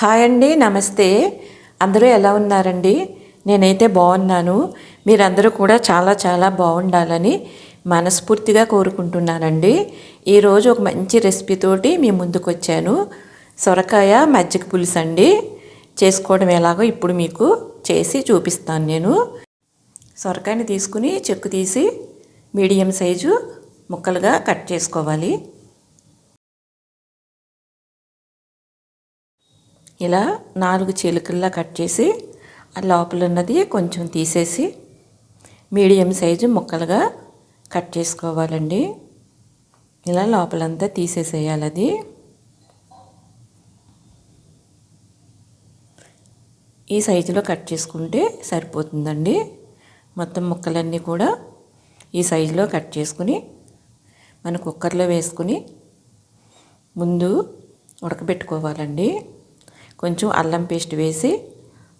Hi అండి నమస్తే. అందరూ ఎలా ఉన్నారండి? నేనైతే బాగున్నాను. మీరందరూ కూడా చాలా చాలా బాగుండాలని మనస్ఫూర్తిగా కోరుకుంటున్నానండి. ఈరోజు ఒక మంచి రెసిపీతోటి మీ ముందుకు వచ్చాను సొరకాయ మజ్జిగ పులుసు అండి. చేసుకోవడం ఎలాగో ఇప్పుడు మీకు చేసి చూపిస్తాను నేను. సొరకాయని తీసుకుని చెక్కు తీసి మీడియం సైజు ముక్కలుగా కట్ చేసుకోవాలి. ఇలా నాలుగు చిలుకల్లా కట్ చేసి ఆ లోపల ఉన్నది కొంచెం తీసేసి మీడియం సైజు ముక్కలుగా కట్ చేసుకోవాలండి. ఇలా లోపలంతా తీసేసేయాలి అది. ఈ సైజులో కట్ చేసుకుంటే సరిపోతుందండి. మొత్తం ముక్కలన్నీ కూడా ఈ సైజులో కట్ చేసుకుని మన కుక్కర్లో వేసుకుని ముందు ఉడకబెట్టుకోవాలండి. కొంచెం అల్లం పేస్ట్ వేసి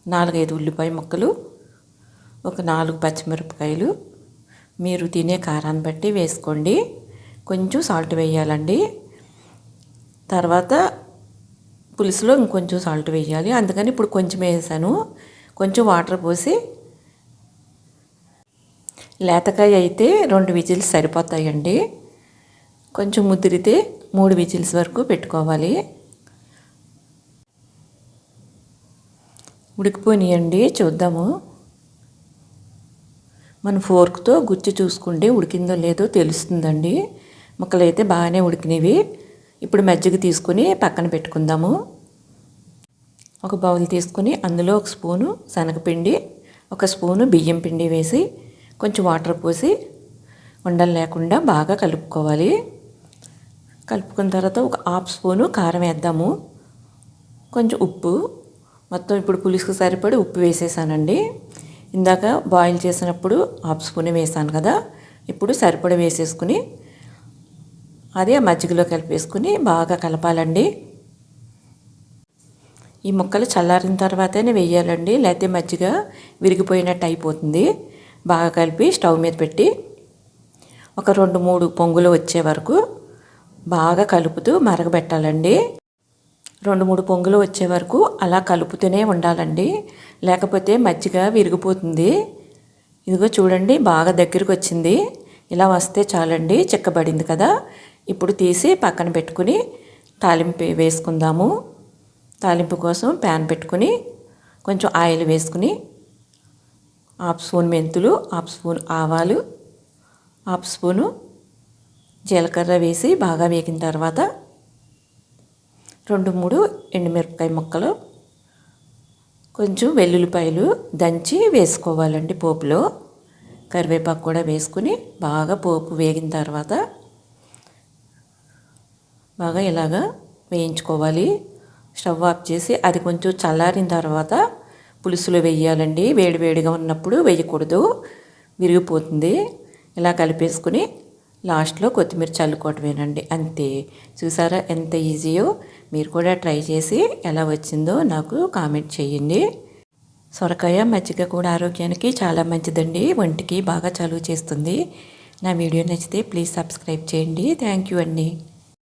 నాలుగైదు ఉల్లిపాయ ముక్కలు ఒక నాలుగు పచ్చిమిరపకాయలు. మీరు తినే కారాన్ని బట్టి వేసుకోండి. కొంచెం సాల్ట్ వేయాలండి. తర్వాత పులుసులో ఇంకొంచెం సాల్ట్ వేయాలి. అందుకని ఇప్పుడు కొంచెం వేసాను. కొంచెం వాటర్ పోసి లేతకాయ అయితే రెండు విజిల్స్ సరిపోతాయండి. కొంచెం ముదిరితే మూడు విజిల్స్ వరకు పెట్టుకోవాలి. ఉడికిపోయినాయండి చూద్దాము. మన ఫోర్క్తో గుచ్చి చూసుకుంటే ఉడికిందో లేదో తెలుస్తుందండి. ముక్కలు అయితే బాగానే ఉడికినవి. ఇప్పుడు మజ్జిగ తీసుకుని పక్కన పెట్టుకుందాము. ఒక బౌల్ తీసుకుని అందులో ఒక స్పూను శనగపిండి ఒక స్పూను బియ్యం పిండి వేసి కొంచెం వాటర్ పోసి ఉండలు లేకుండా బాగా కలుపుకోవాలి. కలుపుకున్న తర్వాత ఒక హాఫ్ స్పూను కారం వేద్దాము. కొంచెం ఉప్పు మొత్తం ఇప్పుడు పులుసుకు సరిపడి ఉప్పు వేసేసానండి. ఇందాక బాయిల్ చేసినప్పుడు హాఫ్ స్పూన్ వేసాను కదా ఇప్పుడు సరిపడ వేసేసుకుని అదే మజ్జిగలో కలిపేసుకుని బాగా కలపాలండి. ఈ ముక్కలు చల్లారిన తర్వాతనే వేయాలండి లేకపోతే మజ్జిగ విరిగిపోయినట్టు అయిపోతుంది. బాగా కలిపి స్టవ్ మీద పెట్టి ఒక రెండు మూడు పొంగులు వచ్చే వరకు బాగా కలుపుతూ మరగబెట్టాలండి. రెండు మూడు పొంగులు వచ్చే వరకు అలా కలుపుతూనే ఉండాలండి. లేకపోతే మజ్జిగ విరిగిపోతుంది. ఇదిగో చూడండి బాగా దగ్గరికి వచ్చింది. ఇలా వస్తే చాలండి చిక్కబడింది కదా. ఇప్పుడు తీసి పక్కన పెట్టుకుని తాలింపు వేసుకుందాము. తాలింపు కోసం ప్యాన్ పెట్టుకుని కొంచెం ఆయిల్ వేసుకుని హాఫ్ స్పూన్ మెంతులు హాఫ్ స్పూన్ ఆవాలు హాఫ్ స్పూను జీలకర్ర వేసి బాగా వేగిన తర్వాత రెండు మూడు ఎండుమిరపకాయ ముక్కలు కొంచెం వెల్లుల్లిపాయలు దంచి వేసుకోవాలండి పోపులో. కరివేపాకు కూడా వేసుకుని బాగా పోపు వేగిన తర్వాత బాగా ఇలాగా వేయించుకోవాలి. స్టవ్ ఆఫ్ చేసి అది కొంచెం చల్లారిన తర్వాత పులుసులో వేయాలండి. వేడివేడిగా ఉన్నప్పుడు వేయకూడదు. విరిగిపోతుంది. ఇలా కలిపేసుకుని లాస్ట్లో కొత్తిమీర చల్లుకోవటమేనండి. అంతే. చూసారా ఎంత ఈజీయో? మీరు కూడా ట్రై చేసి ఎలా వచ్చిందో నాకు కామెంట్ చేయండి. సొరకాయ మజ్జిగ కూడా ఆరోగ్యానికి చాలా మంచిదండి. ఒంటికి బాగా చలువ చేస్తుంది. నా వీడియో నచ్చితే ప్లీజ్ సబ్స్క్రైబ్ చేయండి. థ్యాంక్ యూ అండి.